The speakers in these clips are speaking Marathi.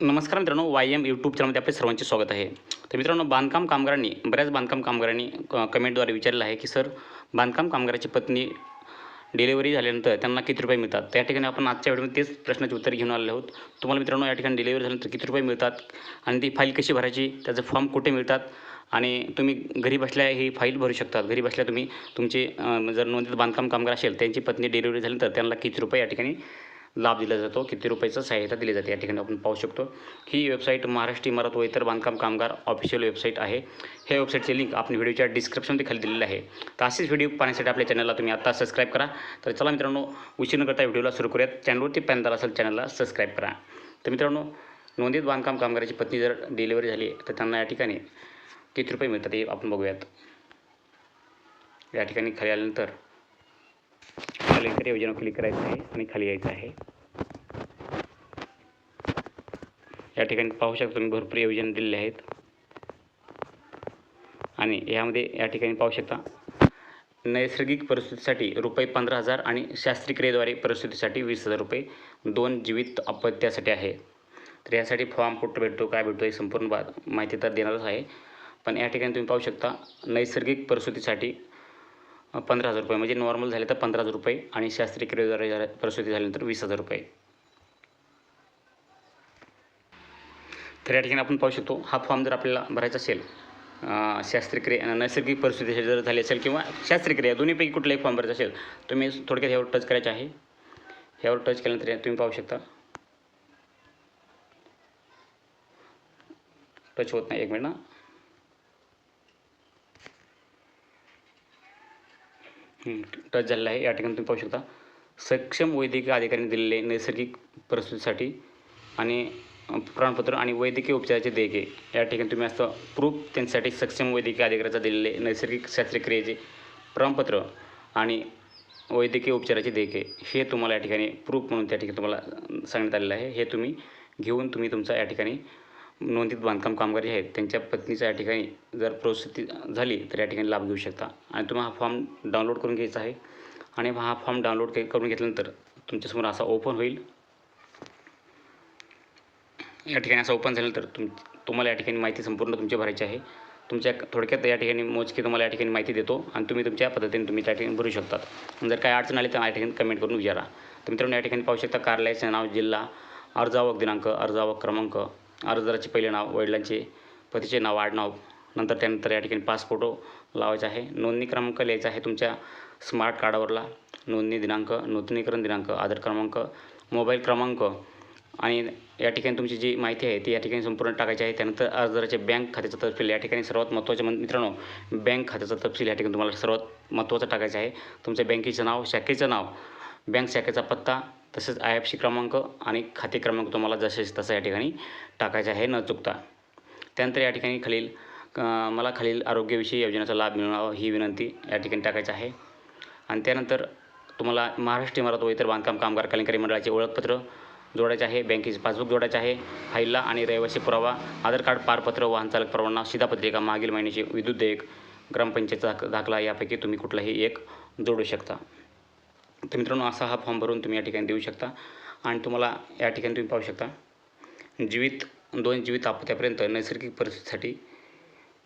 नमस्कार मित्रांनो वाय एम यूट्यूब चॅनलमध्ये आपले सर्वांचे स्वागत आहे. तर मित्रांनो बांधकाम कामगारांनी बऱ्याच बांधकाम कामगारांनी क- कमेंटद्वारे विचारलं आहे की सर बांधकाम कामगाराची पत्नी डिलेवरी झाल्यानंतर त्यांना किती रुपये मिळतात? त्या ठिकाणी आपण आजच्या व्हिडिओमध्ये तेच प्रश्नाचे उत्तर घेऊन आले आहोत. तुम्हाला मित्रांनो या ठिकाणी डिलिव्हरी झाल्यानंतर किती रुपये मिळतात आणि ती फाईल कशी भरायची त्याचं फॉर्म कुठे मिळतात आणि तुम्ही घरी बसल्या ही फाईल भरू शकतात घरी बसल्या तुम्ही तुमचे जर नोंदीत बांधकाम कामगार असेल त्यांची पत्नी डिलिव्हरी झाल्यानंतर त्यांना किती रुपये या ठिकाणी लाभ दिला जातो. किती रुपयाचा सहाय्यता दिली जाते या ठिकाणी आपण पाहू शकतो. ही वेबसाईट महाराष्ट्र इमारत व इतर बांधकाम कामगार ऑफिशियल वेबसाईट आहे. ह्या वेबसाईटचे लिंक आपण व्हिडिओच्या डिस्क्रिप्शनमध्ये खाली दिलेलं आहे. तर असेच व्हिडिओ पाहण्यासाठी आपल्या चॅनलला तुम्ही आता सबस्क्राईब करा. तर चला मित्रांनो उशीर न करता व्हिडिओला सुरू करूयात. चॅनलवरती पॅनदार असेल चॅनलला सबस्क्राईब करा. तर मित्रांनो नोंदीत बांधकाम कामगाराची पत्नी जर डिलिव्हरी झाली तर त्यांना या ठिकाणी किती रुपये मिळतात हे आपण बघूयात. या ठिकाणी खाली आल्यानंतर खाली योजना क्लिक करायचं आहे आणि खाली यायचं आहे. या ठिकाणी पाहू शकता तुम्ही भरपूर योजना दिलेले आहेत. आणि यामध्ये या ठिकाणी पाहू शकता नैसर्गिक परिस्थितीसाठी रुपये पंधरा हजार आणि शास्त्रीक्रियेद्वारे परिस्थितीसाठी वीस हजार रुपये दोन जीवित अपत्यासाठी आहे. तर यासाठी फॉर्म कुठं भेटतो काय भेटतो हे संपूर्ण बा माहिती तर देणारच आहे. पण या ठिकाणी तुम्ही पाहू शकता नैसर्गिक परिस्थितीसाठी पंधरा हजार रुपये. म्हणजे नॉर्मल झाले तर पंधरा हजार रुपये आणि शास्त्रीय क्रियेद्वारे झाल्या परिस्थिती झाल्यानंतर वीस हजार रुपये. तर या ठिकाणी आपण पाहू शकतो हा फॉर्म जर आपल्याला भरायचा असेल अं, नैसर्गिक परिस्थिती जर झाली असेल किंवा शास्त्रक्रिया दोन्हीपैकी कुठलाही फॉर्म भरायचा असेल तुम्ही थोडक्यात ह्यावर टच करायचे आहे. ह्यावर टच केल्यानंतर तुम्ही पाहू शकता. टच होत नाही एक मिनिट ना टच झालेला आहे. या ठिकाणी तुम्ही पाहू शकता. सक्षम वैद्यकीय अधिकाऱ्यांनी दिलेले नैसर्गिक परिस्थितीसाठी आणि प्रमाणपत्र आणि वैद्यकीय उपचाराचे देयके. या ठिकाणी तुम्ही असं प्रूफ त्यांच्यासाठी सक्षम वैद्यकीय अधिकाऱ्याचा दिलेले नैसर्गिक शस्त्रक्रियेचे प्रमाणपत्र आणि वैद्यकीय उपचाराचे देयके. हे तुम्हाला या ठिकाणी प्रूफ म्हणून त्या ठिकाणी तुम्हाला सांगण्यात आलेलं आहे. हे तुम्ही घेऊन तुम्ही तुमचा या ठिकाणी नोंदीत बांधकाम कामगारी आहेत. त्यांच्या पत्नीच्या या ठिकाणी जर परिस्थिती झाली तर या ठिकाणी लाभ घेऊ शकता. आणि तुम्ही हा फॉर्म डाउनलोड करून घ्यायचा आहे. आणि हा फॉर्म डाउनलोड के करून घेतल्यानंतर तुमच्यासमोर असा ओपन होईल. या ठिकाणी असं ओपन झालं तर तुम तुम्हाला या ठिकाणी माहिती संपूर्ण तुमची भरायची आहे. तुमच्या थोडक्यात या ठिकाणी मोजकी तुम्हाला या ठिकाणी माहिती देतो आणि तुम्ही तुमच्या पद्धतीने तुम्ही त्या ठिकाणी भरू शकतात. जर काय अडचण आली तर या ठिकाणी कमेंट करून विचारा. तर मित्रांनो या ठिकाणी पाहू शकता कार्यालयाचं नाव जिल्हा अर्जावक दिनांक अर्जावक क्रमांक अर्जदाराचे पहिले नाव वडिलांचे पतीचे नाव आडनाव नंतर त्यानंतर या ठिकाणी पाच फोटो हो लावायचा आहे. नोंदणी क्रमांक लिहायचा आहे तुमच्या स्मार्ट कार्डावरला. नोंदणी दिनांक नूतनीकरण दिनांक आधार क्रमांक मोबाईल क्रमांक आणि या ठिकाणी तुमची जी माहिती आहे ती या ठिकाणी संपूर्ण टाकायची आहे. त्यानंतर अर्जदाराच्या बँक खात्याचा तपशील या ठिकाणी सर्वात महत्त्वाचे म्हणजे मित्रांनो बँक खात्याचा तपशील या ठिकाणी तुम्हाला सर्वात महत्त्वाचा टाकायचा आहे. तुमच्या बँकेचं नाव शाखेचं नाव बँक शाखेचा पत्ता तसेच आय एफ सी क्रमांक आणि खाते क्रमांक तुम्हाला जसे तसं या ठिकाणी टाकायचा आहे न चुकता. त्यानंतर या ठिकाणी खालील मला खालील आरोग्यविषयी योजनेचा लाभ मिळावा ही विनंती या ठिकाणी टाकायची आहे. आणि त्यानंतर तुम्हाला महाराष्ट्र इमारत व इतर बांधकाम कामगार कल्याणकारी मंडळाचे ओळखपत्र जोडायचे आहे बँकेचे पासबुक जोडायचे आहे फाईलला आणि रहिवासी पुरावा आधार कार्ड पारपत्र वाहनचालक परवाना शिधापत्रिका मागील महिन्याचे विद्युत देयक ग्रामपंचायतचा दाख- दाखला यापैकी तुम्ही कुठलाही एक जोडू शकता. तर मित्रांनो असा हा फॉर्म भरून तुम्ही या ठिकाणी देऊ शकता. आणि तुम्हाला या ठिकाणी तुम्ही पाहू शकता. जीवित दोन जीवित आपत्यापर्यंत नैसर्गिक परिस्थितीसाठी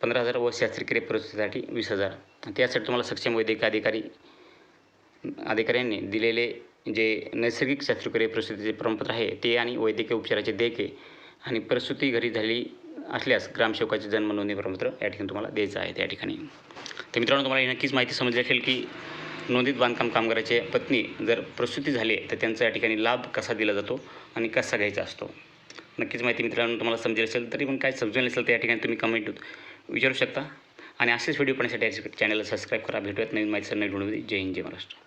पंधरा हजार व शास्त्रीय परिस्थितीसाठी वीस हजार. त्यासाठी तुम्हाला सक्षम वैद्यकीय अधिकारी अधिकाऱ्यांनी दिलेले जे नैसर्गिक शास्त्रक्रिय परिस्थितीचे प्रमाणपत्र आहे ते आणि वैद्यकीय उपचाराचे देयके आणि प्रसूती घरी झाली असल्यास ग्रामसेवकाचे जन्म नोंदणी प्रमाणपत्र या ठिकाणी तुम्हाला द्यायचं आहे त्या ठिकाणी. तर मित्रांनो तुम्हाला ही नक्कीच माहिती समजली असेल की नोंदीत बांधकाम कामगाराचे पत्नी जर प्रसूती झाली तर त्यांचा या ठिकाणी लाभ कसा दिला जातो आणि कसा घ्यायचा असतो? नक्कीच माहिती मित्रांनो तुम्हाला समजेल असेल तरी पण काय समजून नसेल तर या ठिकाणी तुम्ही कमेंट विचारू शकता. आणि असेच व्हिडिओ पाहण्यासाठी चॅनलला सबस्क्राईब करा. भेटूयात नवीन माहिती नवीन व्हिडिओमध्ये जय हिंद जय महाराष्ट्र.